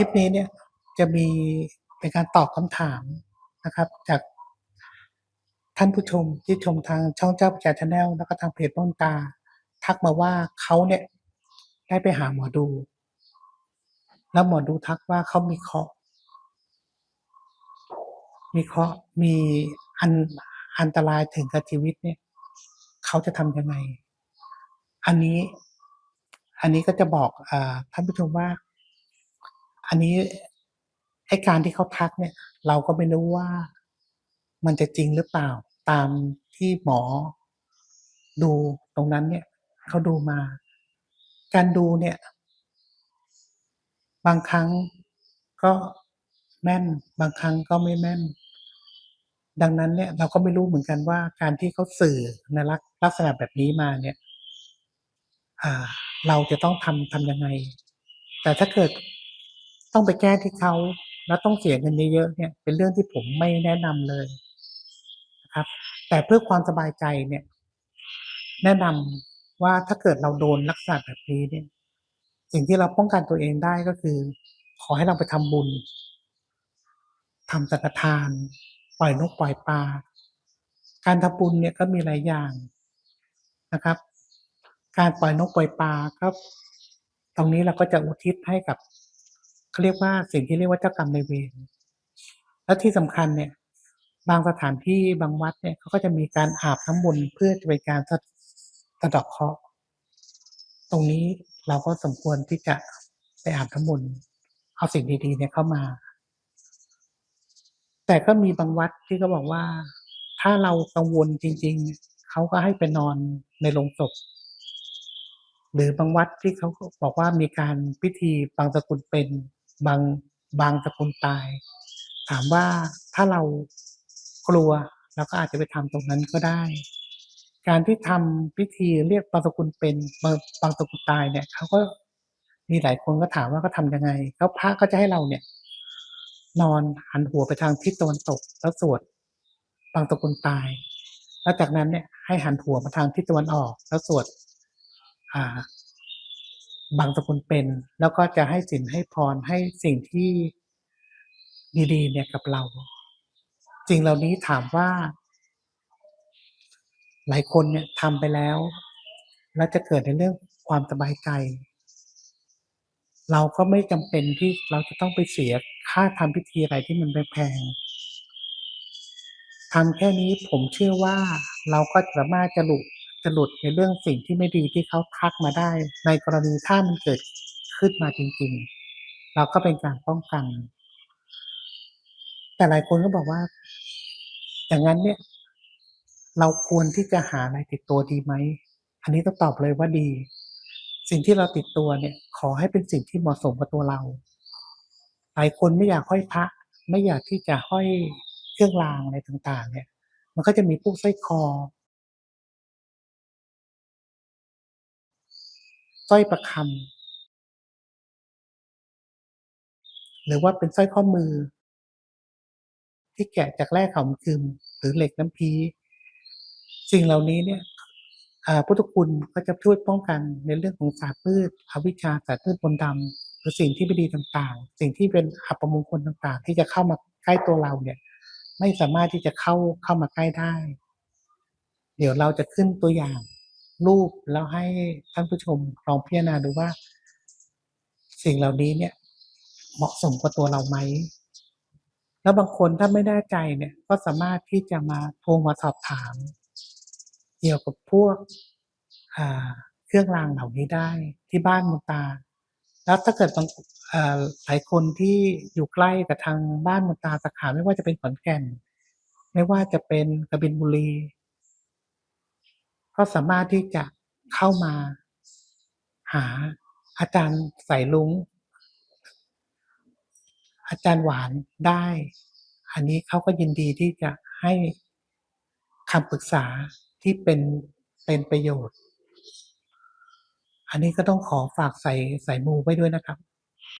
ลิปนี้เนี่ยจะมีเป็นการตอบคำถามนะครับ จากท่านผู้ชมที่ชมทางช่องเจ้าประจาชาแนลแล้วก็ทางเพจต้นตา ทักมาว่าเขาเนี่ยได้ไปหาหมอดู แล้วหมอดูทักว่าเขามีเคราะห์มีเคราะห์มีอันอันตรายถึงกับชีวิตเนี่ยเขาจะทำยังไง อันนี้ อันนี้ก็จะบอกอาท่านผู้ชมว่า อันนี้ไอ้การที่เขาทักเนี่ย เราก็ไม่รู้ว่ามันจะจริงหรือเปล่า ตามที่หมอดูตรงนั้นเนี่ยเขาดูมา การดูเนี่ย บางครั้งก็แม่น บางครั้งก็ไม่แม่น ดังนั้นเนี่ยเราก็ไม่รู้เหมือนกันว่าการที่เขาสื่อในลักลักษณะแบบนี้มาเนี่ยเราจะต้องทำทำยังไง แต่ถ้าเกิด ต้องไปแก้ที่เขาแล้วต้องเสียเงินเยอะๆเนี่ย เป็นเรื่องที่ผมไม่แนะนำเลยนะครับ แต่เพื่อความสบายใจเนี่ย แนะนำว่าถ้าเกิดเราโดนลักษณะแบบนี้เนี่ย สิ่งที่เราป้องกันตัวเองได้ก็คือ ขอให้เราไปทำบุญทำสังฆทาน ปล่อยนกปล่อยปลาการทำบุญเนี่ยก็มีหลายอย่างนะครับ การปล่อยนกปล่อยปลาก็ตรงนี้เราก็จะอุทิศให้กับ เขาเรียกว่าสิ่งที่เรียกว่าเจ้ากรรมนายเวรและที่สำคัญเนี่ย บางสถานที่บางวัดเนี่ยเขาก็จะมีการอาบน้ำมนต์เพื่อจะเป็นการสะสะดาะเคราะห์ตรงนี้เราก็สมควรที่จะไปอาบน้ำมนต์เอาสิ่งดีๆเนี่ยเข้ามา แต่ก็มีบางวัดที่เขาบอกว่า ถ้าเรากังวลจริง ๆเขาก็ให้ไปนอนในโลงศพหรือบางวัดที่เขาบอกว่ามีการพิธีบางสกุลเป็น บางบางสกุลตาย ถามว่าถ้าเรากลัวเราก็อาจจะไปทำตรงนั้นก็ได้ การที่ทำพิธีเรียกบางสกุลเป็นบางบางสกุลตายเนี่ยเขาก็มีหลายคนก็ถามว่าเขาทำยังไงแล้วพระก็จะให้เราเนี่ย นอนหันหัวไปทางทิศตะวันตกแล้วสวดบางสกุลตาย แล้วจากนั้นเนี่ยให้หันหัวมาทางทิศตะวันออก แล้วสวดอ่า บางสกุลเป็น แล้วก็จะให้ศีลให้พรให้สิ่งที่ดีๆเนี่ยกับเราสิ่งเหล่านี้ถามว่า หลายคนเนี่ยทำไปแล้ว แล้วจะเกิดในเรื่องความสบายใจ เราก็ไม่จำเป็นที่เราจะต้องไปเสียค่าทำพิธีอะไรที่มันแพงๆทำแค่นี้ผมเชื่อว่าเราก็สามารถจะหลุด จะหลุดในเรื่องสิ่งที่ไม่ดีที่เขาทักมาได้ ในกรณีถ้ามันเกิดขึ้นมาจริง ๆ เราก็เป็นการป้องกัน แต่หลายคนก็บอกว่า อย่างงั้นเนี่ย เราควรที่จะหาอะไรติดตัวดีไหม อันนี้ต้องตอบเลยว่าดี สิ่งที่เราติดตัวเนี่ย ขอให้เป็นสิ่งที่เหมาะสมกับตัวเรา หลายคนไม่อยากห้อยพระ ไม่อยากที่จะห้อยเครื่องรางอะไรต่าง ๆ เนี่ย มันก็จะมีพวกสร้อยคอ สร้อยประคำหรือว่าเป็นสร้อยข้อมือ ที่แกะจากแร่เขามคึมหรือเหล็กน้ำพีสิ่งเหล่านี้เนี่ยพุทธคุณก็จะช่วยป้องกันในเรื่องของศาสตร์มืดอวิชชาศาสตร์มืดมนดำหรือสิ่งที่ไม่ดีต่างๆ สิ่งที่เป็นอัปมงคลต่างๆ ที่จะเข้ามาใกล้ตัวเราเนี่ย ไม่สามารถที่จะเข้าเข้ามาใกล้ได้ เดี๋ยวเราจะขึ้นตัวอย่าง รูปแล้วให้ท่านผู้ชมลองพิจารณาดูว่า สิ่งเหล่านี้เนี่ย เหมาะสมกับตัวเราไหม แล้วบางคนถ้าไม่แน่ใจเนี่ยก็สามารถที่จะมาโทรมาสอบถาม เกี่ยวกับพวกเครื่องรางเหล่านี้ได้ที่บ้านมูลตา แล้วถ้าเกิดบางหลายคนที่อยู่ใกล้กับทางบ้านมูลตาสาขาไม่ว่าจะเป็นขอนแก่น ไม่ว่าจะเป็นกระบินบุรี ก็สามารถที่จะเข้ามาหาอาจารย์สายรุ้งอาจารย์หวานได้ อันนี้เขาก็ยินดีที่จะให้คำปรึกษาที่เป็นเป็นประโยชน์ อันนี้ก็ต้องขอฝากสายสายมูไว้ด้วยนะครับ